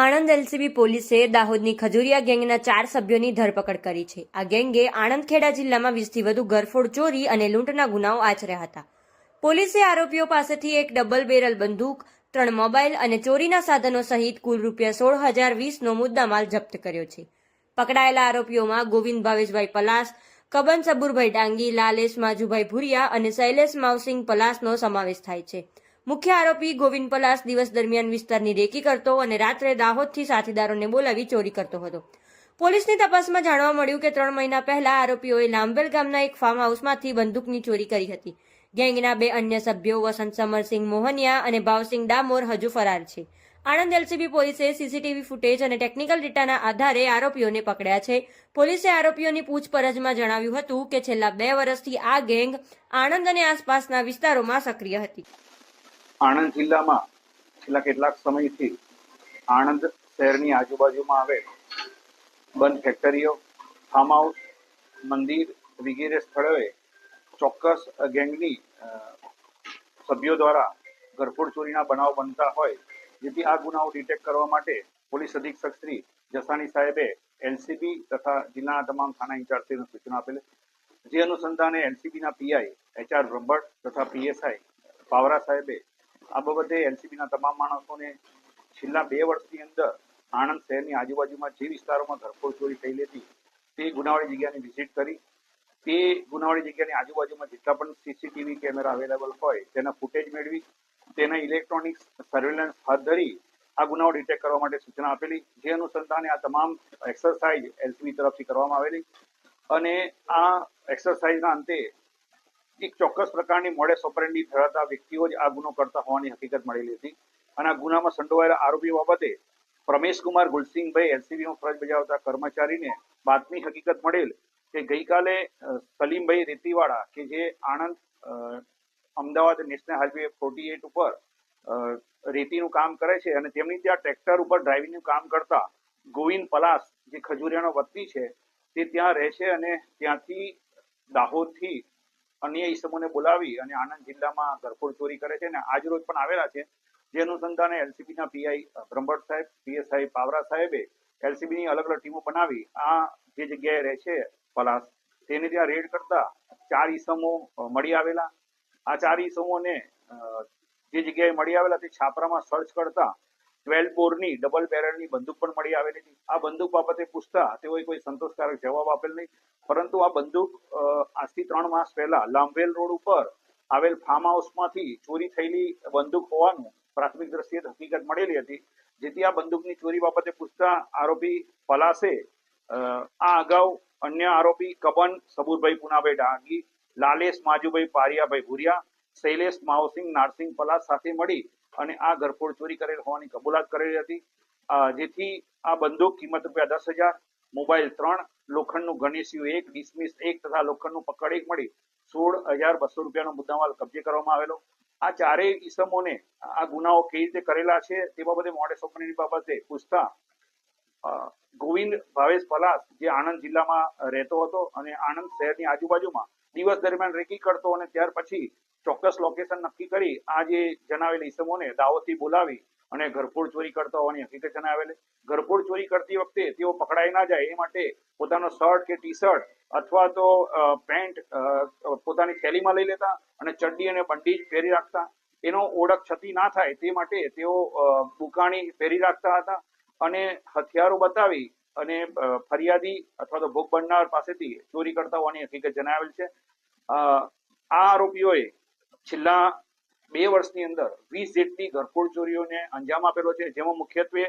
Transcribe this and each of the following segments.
Anand LCB પોલીસે દાહોદની ખજુરિયા ગેંગના ચાર સભ્યોની ધરપકડ કરી છે. આ ગેંગે આણંદ ખેડા જિલ્લામાં વીસથી વધુ ઘરફોડ ચોરી અને લૂંટના ગુનાઓ આચર્યા હતા. પોલીસે આરોપીઓ પાસેથી એક ડબલ બેરલ બંદૂક, ત્રણ મોબાઈલ અને ચોરીના સાધનો સહિત કુલ રૂપિયા સોળ હજાર વીસનો મુદ્દામાલ જપ્ત કર્યો છે. પકડાયેલા આરોપીઓમાં ગોવિંદ ભાવેશભાઈ પલાસ, કબન સબુરભાઈ ડાંગી, લાલેશ માજુભાઈ ભુરિયા અને શૈલેષ માવસિંગ પલાસનો સમાવેશ થાય છે. મુખ્ય આરોપી ગોવિંદ પલાસ દિવસ દરમિયાન વિસ્તારની રેકી કરતો અને રાત્રે દાહોદથી સાથીદારોને બોલાવી ચોરી કરતો હતો. પોલીસની તપાસમાં જાણવા મળ્યું કે ત્રણ મહિના પહેલા આરોપીઓએ લાંબેલ ગામના એક ફાર્મ હાઉસમાંથી બંદૂકની ચોરી કરી હતી. ગેંગના બે અન્ય સભ્યો વસંત સમરસિંહ મોહનિયા અને ભાવસિંહ ડામોર હજુ ફરાર છે. આણંદ એલસીબી પોલીસે સીસીટીવી ફૂટેજ અને ટેકનિકલ ડેટાના આધારે આરોપીઓને પકડ્યા છે. પોલીસે આરોપીઓની પૂછપરછમાં જણાવ્યું હતું કે છેલ્લા બે વર્ષથી આ ગેંગ આણંદ અને આસપાસના વિસ્તારોમાં સક્રિય હતી. આણંદ જિલ્લામાં છેલ્લા કેટલાક સમયથી આણંદ શહેરની આજુબાજુમાં આવેલ બંધ ફેક્ટરીઓ ફાર્મ હાઉસ મંદિર વગેરે સ્થળોએ ચોક્કસ ગેંગની સભ્યો દ્વારા ઘરફોડ ચોરીના બનાવ બનતા હોય, જેથી આ ગુનાઓ ડિટેક્ટ કરવા માટે પોલીસ અધિક્ષક શ્રી જસાણી સાહેબે એલસીબી તથા જિલ્લાના તમામ થાના ઇન્ચાર્જને સૂચના આપેલ જે અનુસંધાને એલસીબીના પીઆઈ એચઆર બ્રહ્મભટ્ટ તથા પીએસઆઈ પાવરા સાહેબે આ બાબતે એલસીબીના તમામ માણસોને છેલ્લા બે વર્ષની અંદર આણંદ શહેરની આજુબાજુમાં જે વિસ્તારોમાં ઘરફોડ ચોરી થયેલી હતી તે ગુનાવાળી જગ્યાની વિઝિટ કરી. તે ગુનાવાળી જગ્યાની આજુબાજુમાં જેટલા પણ સીસીટીવી કેમેરા અવેલેબલ હોય, તેના ફૂટેજ મેળવી, તેના ઇલેક્ટ્રોનિક સર્વેલન્સ હાથ ધરી આ ગુનાઓ ડિટેક્ટ કરવા માટે સૂચના આપેલી. જે અનુસંધાને આ તમામ એક્સરસાઇઝ એલસીબી તરફથી કરવામાં આવેલી. અને આ એક્સરસાઇઝના અંતે એક ચોક્કસ પ્રકારની મોડેસ ઓપરેન્ડી ધરાવતા વ્યક્તિઓ જ આ ગુનો કરતા હોવાની હકીકત મળેલી હતી. અને આ ગુનામાં સંડોવાયેલા આરોપી બાબતે પ્રમેશકુમાર ગુલસિંહભાઈ એલસીબીમાં ફરજ બજાવતા કર્મચારીને બાતમી હકીકત મળેલ કે ગઈકાલે સલીમભાઈ રેતીવાળા કે જે Anand Ahmedabad national highway forty eight ઉપર રેતીનું કામ કરે છે અને તેમની ત્યાં ટ્રેક્ટર ઉપર ડ્રાઇવિંગનું કામ કરતા ગોવિંદ પલાસ, જે ખજુરિયાનો વતની છે, તે ત્યાં રહે છે અને ત્યાંથી દાહોદથી અન્ય ઈસમોને બોલાવી અને આણંદ જિલ્લામાં ઘરફોડ ચોરી કરે છે અને આજ રોજ પણ આવેલા છે. જે અનુસંધાને એલસીબીના પીઆઈ બ્રહ્મભટ્ટ સાહેબ પીએસઆઈ પાવરા સાહેબે એલસીબીની અલગ અલગ ટીમો બનાવી આ જે જગ્યાએ રહે છે પલાસ, તેને ત્યાં રેડ કરતા ચાર ઈસમો મળી આવેલા. આ ચાર ઈસમોને જે જગ્યાએ મળી આવેલા તે છાપરામાં સર્ચ કરતા ટ્વેલ્વ બોરની ડબલ બેરલની બંદૂક પણ મળી આવેલી હતી. આ બંદૂક બાબતે પૂછતા તેઓએ કોઈ સંતોષકારક જવાબ આપેલ નહીં. પરંતુ આ બંદૂક આજથી ત્રણ માસ પહેલા લાંભેલ રોડ ઉપર આવેલ ફાર્મ હાઉસમાંથી ચોરી થયેલી બંદૂક હોવાનું પ્રાથમિક દ્રષ્ટિએ હકીકત મળેલી હતી. જેથી આ બંદૂકની ચોરી બાબતે પૂછતા આરોપી પલાસે આ અગાઉ અન્ય આરોપી કબન, સબુરભાઈ પુનાભાઈ ડાંગી, લાલેશ માજુભાઈ પારિયાભાઈ ભુરિયા, શૈલેષ માવસિંહ, નારસિંહ પલાસ સાથે મળી અને આ ઘરફોડ ચોરી કરેલ હોવાની કબૂલાત કરેલી હતી. જેથી આ બંદૂક કિંમત રૂપિયા દસ હજાર, મોબાઈલ ત્રણ, લોખંડનું ગણેશિયું એક, ડિસમિસ એક તથા લોખંડનું પકડ એક મળી સોળ હજાર બસો રૂપિયાનો મુદ્દામાલ કબજે કરવામાં આવેલો. આ ચારેય ઈસમોને આ ગુનાઓ કેવી રીતે કરેલા છે તે બાબતે મોડે સોપણીની બાબતે પૂછતા ગોવિંદ ભાવેશ પલાસ, જે આણંદ જિલ્લામાં રહેતો હતો અને આણંદ શહેરની આજુબાજુમાં દિવસ દરમિયાન રેકી કરતો અને ત્યાર પછી ચોક્કસ લોકેશન નક્કી કરી આ જે જણાવેલ ઈસમોને દાવતથી બોલાવી અને ઘરફોડ ચોરી કરતા હોવાની હકીકત જણાવેલી ઘરફોડ ચોરી કરતી વખતે તેઓ પકડાઈ ના જાય એ માટે પોતાનો શર્ટ કે ટી શર્ટ અથવા તો પેન્ટ પોતાની થેલીમાં લઈ લેતા અને ચડ્ડી અને બંડી પહેરી રાખતા. એનો ઓળખ છતી ના થાય તે માટે તેઓ બુકાણી પહેરી રાખતા હતા અને હથિયારો બતાવી અને ફરિયાદી અથવા તો ભોગ બનનાર પાસેથી ચોરી કરતા હોવાની હકીકત જણાવેલ છે. આ આરોપીઓએ છેલ્લા બે વર્ષની અંદર વીસ જેટલી ઘરફોડ ચોરીઓને અંજામ આપેલો છે, જેમાં મુખ્યત્વે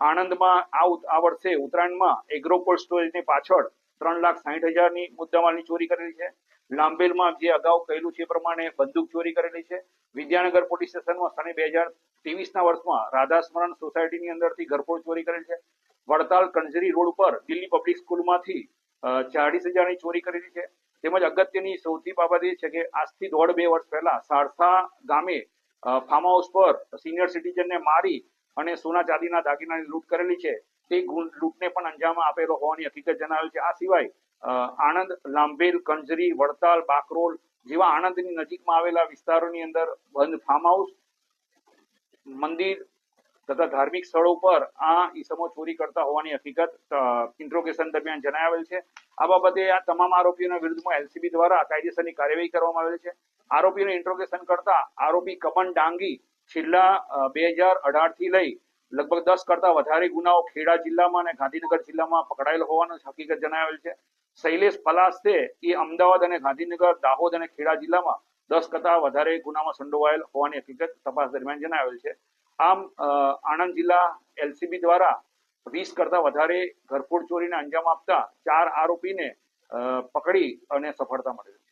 આણંદમાં આ આ વર્ષે ઉત્તરાયણમાં એગ્રો કોલ્ડ સ્ટોરેજની પાછળ ત્રણ લાખ સાહીઠ હજારની મુદ્દામાલની ચોરી કરેલી છે. લાંબેલમાં જે અગાઉ કહેલું છે પ્રમાણે બંદૂક ચોરી કરેલી છે. વિદ્યાનગર પોલીસ સ્ટેશનમાં સને બે હજાર ત્રેવીસના વર્ષમાં રાધાસ્મરણ સોસાયટીની અંદરથી ઘરફોડ ચોરી કરેલી છે. વડતાલ કંજરી રોડ ઉપર દિલ્હી પબ્લિક સ્કૂલમાંથી ચાળીસ હજારની ચોરી કરેલી છે. તેમજ અગત્યની સૌથી બાબત એ છે કે આજથી દોઢ બે વર્ષ પહેલા સારસા ગામે ફાર્મ હાઉસ પર સિનિયર સિટીઝનને મારી અને સોના ચાંદીના દાગીનાની લૂંટ કરેલી છે. તે લૂંટને પણ અંજામ આપેલો હોવાની હકીકત જણાવેલ છે. આ સિવાય આણંદ લાંભેલ કંજરી, વડતાલ, બાકરોલ જેવા આણંદની નજીકમાં આવેલા વિસ્તારોની અંદર બંધ ફાર્મ હાઉસ મંદિર તથા ધાર્મિક સ્થળો પર આ ઈસમો ચોરી કરતા હોવાની હકીકત ઇન્ટ્રોગેશન દરમિયાન જણાવેલ છે. આ બાબતે આ તમામ આરોપીઓના વિરુદ્ધમાં એલસીબી દ્વારા કાયદેસરની કાર્યવાહી કરવામાં આવેલ છે. આરોપીઓને ઇન્ટ્રોગેશન કરતા આરોપી કમન ડાંગી છેલ્લા બે હજાર અઢારથી લઈ લગભગ દસ કરતા વધારે ગુનાઓ ખેડા જિલ્લામાં અને ગાંધીનગર જિલ્લામાં પકડાયેલ હોવાનું હકીકત જણાવેલ છે. શૈલેષ પલાસ છે એ અમદાવાદ અને ગાંધીનગર, દાહોદ અને ખેડા જિલ્લામાં દસ કરતા વધારે ગુનામાં સંડોવાયેલ હોવાની હકીકત તપાસ દરમિયાન જણાવેલ છે. આમ આણંદ જિલ્લા એલસીબી દ્વારા વીસ કરતા વધારે ઘરફોડ ચોરીને અંજામ આપતા ચાર આરોપીને પકડી અને સફળતા મળી.